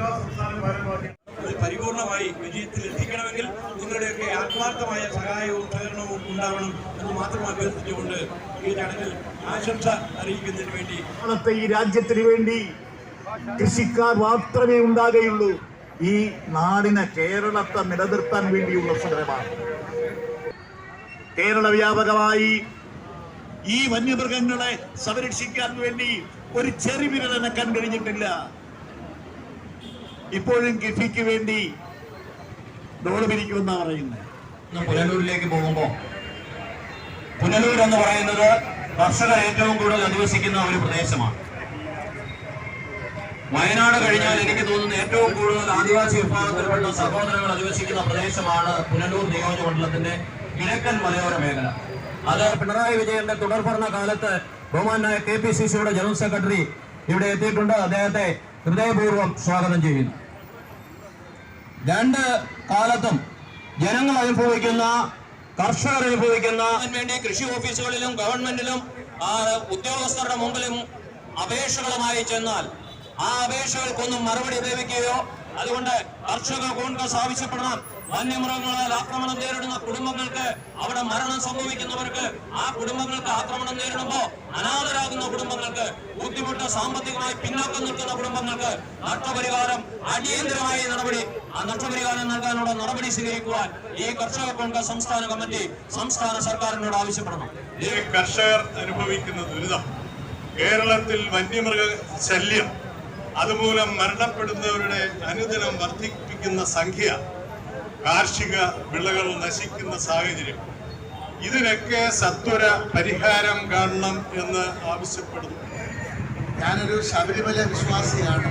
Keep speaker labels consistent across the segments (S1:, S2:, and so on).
S1: എല്ലാ സംസ്ഥാന ഭാരവാഹികളും
S2: പരിപൂർണമായി വിജയത്തിൽ എത്തിക്കണമെങ്കിൽ നിങ്ങളുടെയൊക്കെ ആത്മാർത്ഥമായ സഹായവും സഹകരണവും ഉണ്ടാവണം എന്ന് മാത്രം അഭ്യർത്ഥിച്ചുകൊണ്ട് ഈ ചടങ്ങിൽ ആശംസ അറിയിക്കുന്നതിന് വേണ്ടി
S3: നാളത്തെ ഈ രാജ്യത്തിന് വേണ്ടി കൃഷിക്കാർ മാത്രമേ ഉണ്ടാകുകയുള്ളൂ. ഈ നാടിനെ കേരളത്തെ നിലനിർത്താൻ വേണ്ടിയുള്ള സമരമാണ്. കേരള വ്യാപകമായി ഈ വന്യമൃഗങ്ങളെ സംരക്ഷിക്കാൻ വേണ്ടി ഒരു ചെറുവിരൽ അനക്കാൻ കഴിഞ്ഞിട്ടില്ല. ഇപ്പോഴും കിഫിക്ക് വേണ്ടി ഡോൾ പിരിക്കുമെന്നാ പറയുന്നത്.
S4: പുനലൂരിലേക്ക് പോകുമ്പോൾ പുനലൂർ എന്ന് പറയുന്നത് കർഷകർ ഏറ്റവും കൂടുതൽ അധിവസിക്കുന്ന ഒരു പ്രദേശമാണ്. വയനാട് കഴിഞ്ഞാൽ എനിക്ക് തോന്നുന്നു ഏറ്റവും കൂടുതൽ ആദിവാസി വിഭാഗത്തിൽപ്പെട്ട സഹോദരങ്ങൾ അധിവസിക്കുന്ന പ്രദേശമാണ് പുനലൂർ നിയോജകമണ്ഡലത്തിന്റെ കിഴക്കൻ മലയോര മേഖല. അത് പിണറായി വിജയന്റെ തുടർഭരണ കാലത്ത് ബഹുമാനായ കെ പി സി സിയുടെ ജനറൽ സെക്രട്ടറി ഇവിടെ എത്തിയിട്ടുണ്ട്. അദ്ദേഹത്തെ ഹൃദയപൂർവം സ്വാഗതം ചെയ്യുന്നു. രണ്ട് കാലത്തും ജനങ്ങൾ അനുഭവിക്കുന്ന കർഷകർ അനുഭവിക്കുന്ന വേണ്ടി കൃഷി ഓഫീസുകളിലും ഗവൺമെന്റിലും ഉദ്യോഗസ്ഥരുടെ മുമ്പിലും അപേക്ഷകളുമായി ചെന്നാൽ ആ അപേക്ഷകൾക്കൊന്നും മറുപടി ലഭിക്കുകയോ അതുകൊണ്ട് കർഷക കോൺഗ്രസ് ആവശ്യപ്പെടണം വന്യമൃഗങ്ങളാൽ ആക്രമണം നേരിടുന്ന കുടുംബങ്ങൾക്ക് അവിടെ മരണം സംഭവിക്കുന്നവർക്ക് ആ കുടുംബങ്ങൾക്ക് ആക്രമണം നേരിടുമ്പോൾ അനാഥരാകുന്ന കുടുംബങ്ങൾക്ക് ബുദ്ധിമുട്ട് സാമ്പത്തികമായി പിന്നോക്കം നിൽക്കുന്ന കുടുംബങ്ങൾക്ക് നഷ്ടപരിഹാരം അടിയന്തരമായ നടപടി ആ നഷ്ടപരിഹാരം നൽകാനുള്ള നടപടി സ്വീകരിക്കുവാൻ ഈ കർഷക കോൺഗ്രസ് സംസ്ഥാന കമ്മിറ്റി സംസ്ഥാന സർക്കാരിനോട് ആവശ്യപ്പെടണം.
S1: ഈ കർഷകർ അനുഭവിക്കുന്ന ദുരിതം. കേരളത്തിൽ വന്യമൃഗ ശല്യം അതുമൂലം മരണപ്പെടുന്നവരുടെ അനുദിനം വർദ്ധിപ്പിക്കുന്ന സംഖ്യ കാർഷിക വിളകൾ നശിക്കുന്ന സാഹചര്യം. ഇതിനൊക്കെ സത്വര പരിഹാരം കാണണം എന്ന് ആവശ്യപ്പെടുന്നു.
S5: ഞാനൊരു ശബരിമല വിശ്വാസിയാണ്.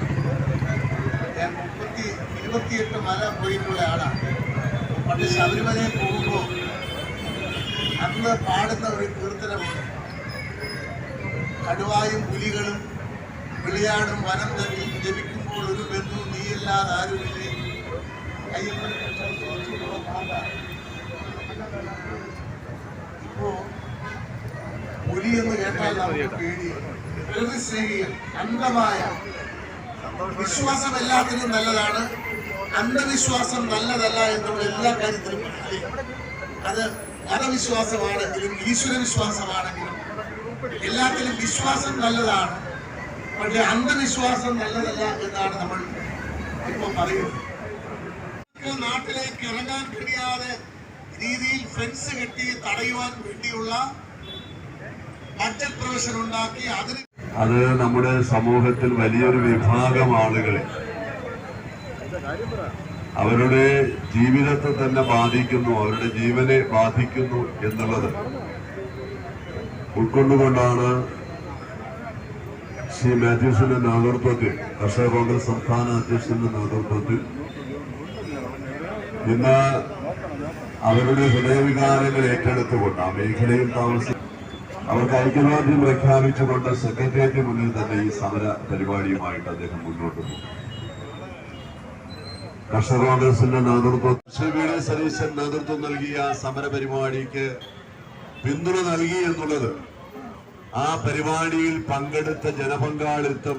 S5: ഞാൻ മുപ്പത്തി ഇരുപത്തിയെട്ട് മല പോയിട്ടുള്ള ആളാണ്. പണ്ട് ശബരിമലയിൽ പോകുമ്പോൾ അന്ന് പാടുന്ന ഒരു കീർത്തനമുണ്ട്. കടുവായും പുലികളും വിളിയാടും വനം ജപിക്കുമ്പോൾ ഒരു ബന്ധു നീയില്ലാതെ ആരുമില്ലേ? പുലി എന്ന് കേട്ടാൽ നമുക്ക് പേടിയാണ് അന്ധമായ. വിശ്വാസം എല്ലാത്തിനും നല്ലതാണ്. അന്ധവിശ്വാസം നല്ലതല്ല എന്നുള്ള എല്ലാ കാര്യത്തിലും. അത് മതവിശ്വാസമാണെങ്കിലും ഈശ്വര വിശ്വാസമാണെങ്കിലും എല്ലാത്തിലും വിശ്വാസം നല്ലതാണ്. പക്ഷെ അന്ധവിശ്വാസം നല്ലതല്ല എന്നാണ് നമ്മൾ ഇപ്പൊ പറയുന്നത്. നാട്ടിലേക്ക് ഇറങ്ങാൻ കഴിയാതെ രീതിയിൽ ഫെൻസ് കെട്ടി തടയുവാൻ വേണ്ടിയുള്ള ബഡ്ജറ്റ് പ്രൊവിഷൻ ഉണ്ടാക്കി അതിന്
S6: അത് നമ്മുടെ സമൂഹത്തിൽ വലിയൊരു വിഭാഗം ആളുകളെ അവരുടെ ജീവിതത്തെ തന്നെ ബാധിക്കുന്നു അവരുടെ ജീവനെ ബാധിക്കുന്നു എന്നുള്ളത് ഉൾക്കൊണ്ടുകൊണ്ടാണ് ശ്രീ മാത്യൂസിന്റെ നേതൃത്വത്തിൽ കർഷക കോൺഗ്രസ് സംസ്ഥാന അധ്യക്ഷന്റെ നേതൃത്വത്തിൽ ഇന്ന് അവരുടെ ഹൃദയവികാരങ്ങൾ ഏറ്റെടുത്തുകൊണ്ട് ആ മേഖലയിൽ താമസിക്കുന്ന അവർക്ക് ഐക്യദാർഢ്യം പ്രഖ്യാപിച്ചുകൊണ്ട് സെക്രട്ടേറിയറ്റ് മുന്നിൽ തന്നെ ഈ സമര പരിപാടിയുമായിട്ട് അദ്ദേഹം മുന്നോട്ട് പോകും. കർഷക കോൺഗ്രസിന്റെ നേതൃത്വം വി സതീശൻ നേതൃത്വം നൽകിയ സമര പരിപാടിക്ക് പിന്തുണ നൽകി എന്നുള്ളത് ആ പരിപാടിയിൽ പങ്കെടുത്ത ജനപങ്കാളിത്തം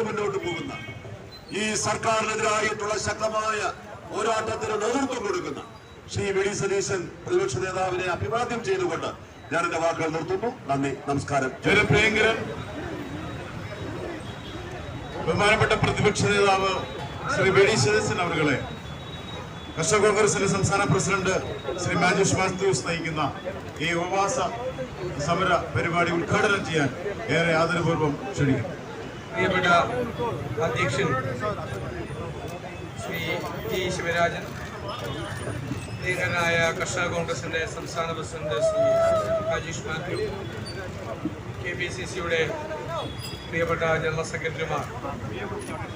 S6: മുന്നോട്ട് പോകുന്ന ഈ സർക്കാരിനെതിരായിട്ടുള്ള ശക്തമായ പോരാട്ടത്തിന് നേതൃത്വം കൊടുക്കുന്ന ശ്രീ വി ഡി സതീശൻ പ്രതിപക്ഷ നേതാവിനെ അഭിവാദ്യം ചെയ്തുകൊണ്ട് ഞാൻ എന്റെ വാക്കുകൾ നിർത്തുന്നു. നന്ദി നമസ്കാരം.
S1: ജനപ്രിയങ്കരൻ ബഹുമാനപ്പെട്ട പ്രതിപക്ഷ നേതാവ് ശ്രീ വി ഡി സതീശൻ അവരുകളെ കർഷക കോൺഗ്രസിന്റെ സംസ്ഥാന പ്രസിഡന്റ് ശ്രീ മാജുഷ് മാത്യൂസ് നയിക്കുന്ന ഈ ഉപവാസ സമര പരിപാടി ഉദ്ഘാടനം ചെയ്യാൻ ഏറെ ആദരപൂർവം ക്ഷണിക്കുന്നു.
S7: പ്രിയപ്പെട്ട അധ്യക്ഷൻ ടി ശിവരാജൻ പ്രിയങ്കരനായ കർഷക കോൺഗ്രസിന്റെ സംസ്ഥാന president Shri Rajesh Mathew K P C സിയുടെ പ്രിയപ്പെട്ട ജനറൽ സെക്രട്ടറിമാർ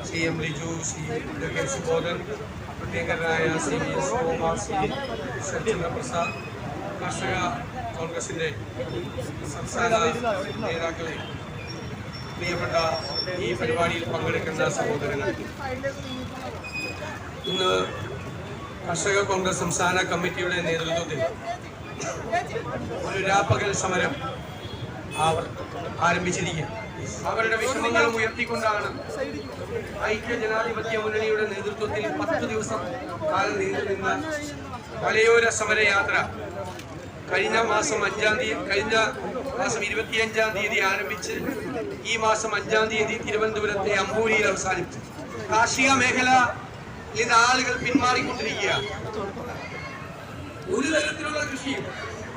S7: C M Liju C K Subodhan പ്രിയങ്കരനായ C V S Thoma C Sarathchandra കർഷക കോൺഗ്രസിന്റെ സംസ്ഥാന നേതാക്കളെ പ്രിയപ്പെട്ട ഈ പരിപാടിയിൽ പങ്കെടുക്കുന്ന സഹോദരങ്ങൾ. ഇന്ന് കർഷക കോൺഗ്രസ് സംസ്ഥാന കമ്മിറ്റിയുടെ നേതൃത്വത്തിൽ ഒരു രാപ്പകൽ സമരം അവർ ആരംഭിച്ചിരിക്കുകയാണ്. അവരുടെ വിഷമങ്ങളും ഉയർത്തിക്കൊണ്ടാണ് ഐക്യ ജനാധിപത്യ മുന്നണിയുടെ നേതൃത്വത്തിൽ പത്ത് ദിവസം കാലം നീണ്ടുനിന്ന മലയോര സമരയാത്ര കഴിഞ്ഞ മാസം അഞ്ചാം തീയതി കഴിഞ്ഞ മാസം ഇരുപത്തിയഞ്ചാം തീയതി ആരംഭിച്ച് ഈ മാസം അഞ്ചാം തീയതി തിരുവനന്തപുരത്തെ അമ്പൂരിയിൽ അവസാനിപ്പിച്ചു. കാർഷിക മേഖലയിൽ നിന്ന് ആളുകൾ പിന്മാറിക്കൊണ്ടിരിക്കുകയാണ് ഒരു തരത്തിലുള്ള കൃഷിയും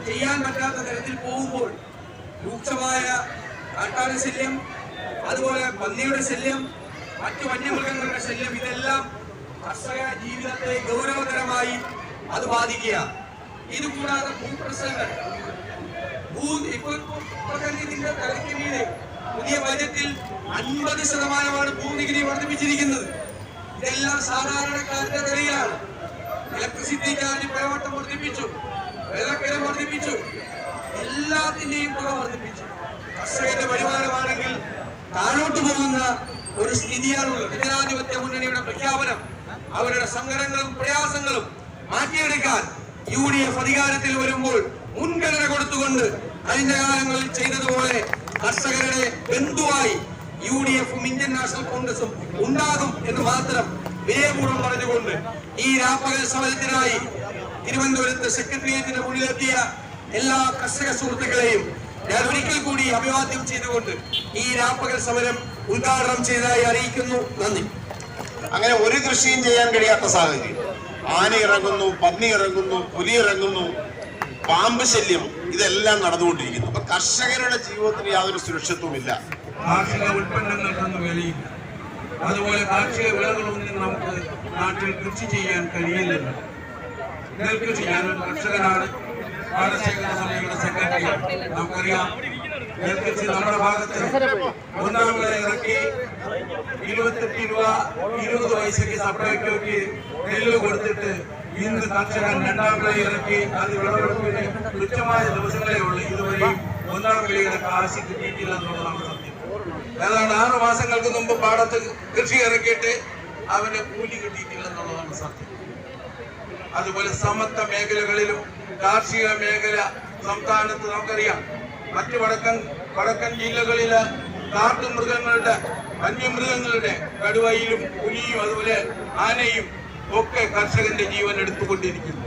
S7: ചെയ്യാൻ പറ്റാത്ത തരത്തിൽ പോകുമ്പോൾ രൂക്ഷമായ കാട്ടാന ശല്യം അതുപോലെ പന്നിയുടെ ശല്യം മറ്റു വന്യമൃഗങ്ങളുടെ ശല്യം ഇതെല്ലാം കർഷക ജീവിതത്തെ ഗൗരവതരമായി അത് ബാധിക്കുക ഇത് കൂടാതെ ഭൂപ്രശ്നങ്ങൾ. ഭൂ ഇപ്പോൾ തലയ്ക്ക് മീതെ പുതിയ ബജറ്റിൽ അൻപത് ശതമാനമാണ് ഭൂനികുതി വർദ്ധിപ്പിച്ചിരിക്കുന്നത്. ഇതെല്ലാം സാധാരണക്കാരുടെ ഇലക്ട്രിസിറ്റി ചാർജ് പലവട്ടം വർദ്ധിപ്പിച്ചു. വെള്ളക്കര വർദ്ധിപ്പിച്ചു. എല്ലാത്തിന്റെയും തുക വർദ്ധിപ്പിച്ചു. കർഷകന്റെ വരുമാനമാണെങ്കിൽ താഴോട്ട് പോകുന്ന ഒരു സ്ഥിതിയാണുള്ളത്. ജനാധിപത്യ മുന്നണിയുടെ പ്രഖ്യാപനം അവരുടെ സങ്കടങ്ങളും പ്രയാസങ്ങളും മാറ്റിയെടുക്കാൻ യു ഡി എഫ് അധികാരത്തിൽ വരുമ്പോൾ മുൻഗണന കൊടുത്തുകൊണ്ട് കഴിഞ്ഞ കാലങ്ങളിൽ ചെയ്തതുപോലെ കർഷകരുടെ ബന്ധുവായി യു ഡി എഫും ഇന്ത്യൻ നാഷണൽ കോൺഗ്രസും ഉണ്ടാകും എന്ന് മാത്രം വിനയപൂർവം പറഞ്ഞുകൊണ്ട് ഈ രാപ്പകൽ സമരത്തിനായി തിരുവനന്തപുരത്ത് സെക്രട്ടേറിയറ്റിന് മുന്നിലെത്തിയ എല്ലാ കർഷക സുഹൃത്തുക്കളെയും ഞാൻ ഒരിക്കൽ കൂടി അഭിവാദ്യം ചെയ്തുകൊണ്ട് ഈ രാപ്പകൽ സമരം ഉദ്ഘാടനം ചെയ്തതായി അറിയിക്കുന്നു. നന്ദി.
S1: അങ്ങനെ ഒരു കൃഷിയും ചെയ്യാൻ കഴിയാത്ത സാഹചര്യം. ആന ഇറങ്ങുന്നു പന്നി ഇറങ്ങുന്നു പുലി ഇറങ്ങുന്നു. പാമ്പ് ശല്യം. ഇതെല്ലാം നടന്നുകൊണ്ടിരിക്കുന്നു. അപ്പൊ കർഷകരുടെ ജീവിതത്തിന് യാതൊരു സുരക്ഷിത്വമില്ല
S2: കാർഷിക ഉൽപ്പന്നങ്ങൾക്കൊന്നും വിലയില്ല. അതുപോലെ കാർഷിക വിളകളൊന്നും നമുക്ക് നാട്ടിൽ കൃഷി ചെയ്യാൻ കഴിയില്ല നെൽകൃഷി ഞാനൊരു കർഷകനാണ്. പാടശേഖര സമിതിയുടെ സെക്രട്ടറി. നമുക്കറിയാം. നെൽകൃഷി നമ്മുടെ ഭാഗത്ത് ഒന്നാം വിള ഇറക്കി. ഇരുപത്തെട്ട് രൂപ ഇരുപത് പൈസക്ക് സപ്ലൈക്കോക്ക് നെല്ല് കൊടുത്തിട്ട് ഇന്ന് കർഷകൻ രണ്ടാം വിള ഇറക്കി അത് വിളവെടുപ്പിന് തുച്ഛമായ ദിവസങ്ങളേ ഉള്ളൂ. ഇതുവരെയും ഒന്നാം വിളയുടെ കാശ് കിട്ടിയിട്ടില്ല എന്നുള്ളതാണ് സത്യം. ഏതാണ്ട് ആറു മാസങ്ങൾക്ക് മുമ്പ് പാടത്ത് കൃഷി ഇറക്കിയിട്ട് അവന് കൂലി കിട്ടിയിട്ടില്ല എന്നുള്ളതാണ് സത്യം. അതുപോലെ സമത്വ മേഖലകളിലും കാർഷിക മേഖല സംസ്ഥാനത്ത് നമുക്കറിയാം. മറ്റു വടക്കൻ വടക്കൻ ജില്ലകളിലെ കാട്ടുമൃഗങ്ങളുടെ വന്യമൃഗങ്ങളുടെ കടുവയിലും പുലിയും അതുപോലെ ആനയും ഒക്കെ കർഷകന്റെ ജീവൻ എടുത്തുകൊണ്ടിരിക്കുന്നു.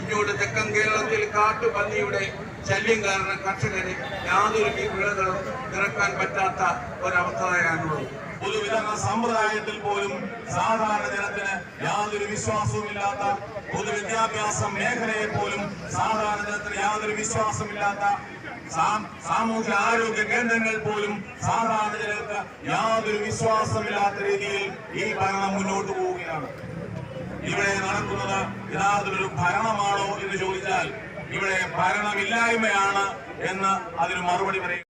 S2: ഇങ്ങോട്ട് തെക്കൻ കേരളത്തിൽ കാട്ടുപന്നിയുടെ ശല്യം കാരണം കർഷകന് യാതൊരു വിളകളും ഇറക്കാൻ പറ്റാത്ത ഒരവസ്ഥയാണുള്ളത്.
S3: പൊതുവിതരണ സമ്പ്രദായത്തിൽ പോലും സാധാരണ ജനത്തിന് യാതൊരു വിശ്വാസവുമില്ലാത്ത പൊതുവിദ്യാഭ്യാസ മേഖലയെ പോലും സാധാരണ ജനത്തിന് യാതൊരു വിശ്വാസമില്ലാത്ത സാമൂഹ്യ ആരോഗ്യ കേന്ദ്രങ്ങൾ പോലും സാധാരണ ജനങ്ങൾക്ക് യാതൊരു വിശ്വാസമില്ലാത്ത രീതിയിൽ ഈ ഭരണം മുന്നോട്ട് പോവുകയാണ്. ഇവിടെ നടക്കുന്നത് യഥാർത്ഥത്തിലൊരു ഭരണമാണോ എന്ന് ചോദിച്ചാൽ ഇവിടെ ഭരണമില്ലായ്മയാണ് എന്ന് അതിന് മറുപടി പറയും.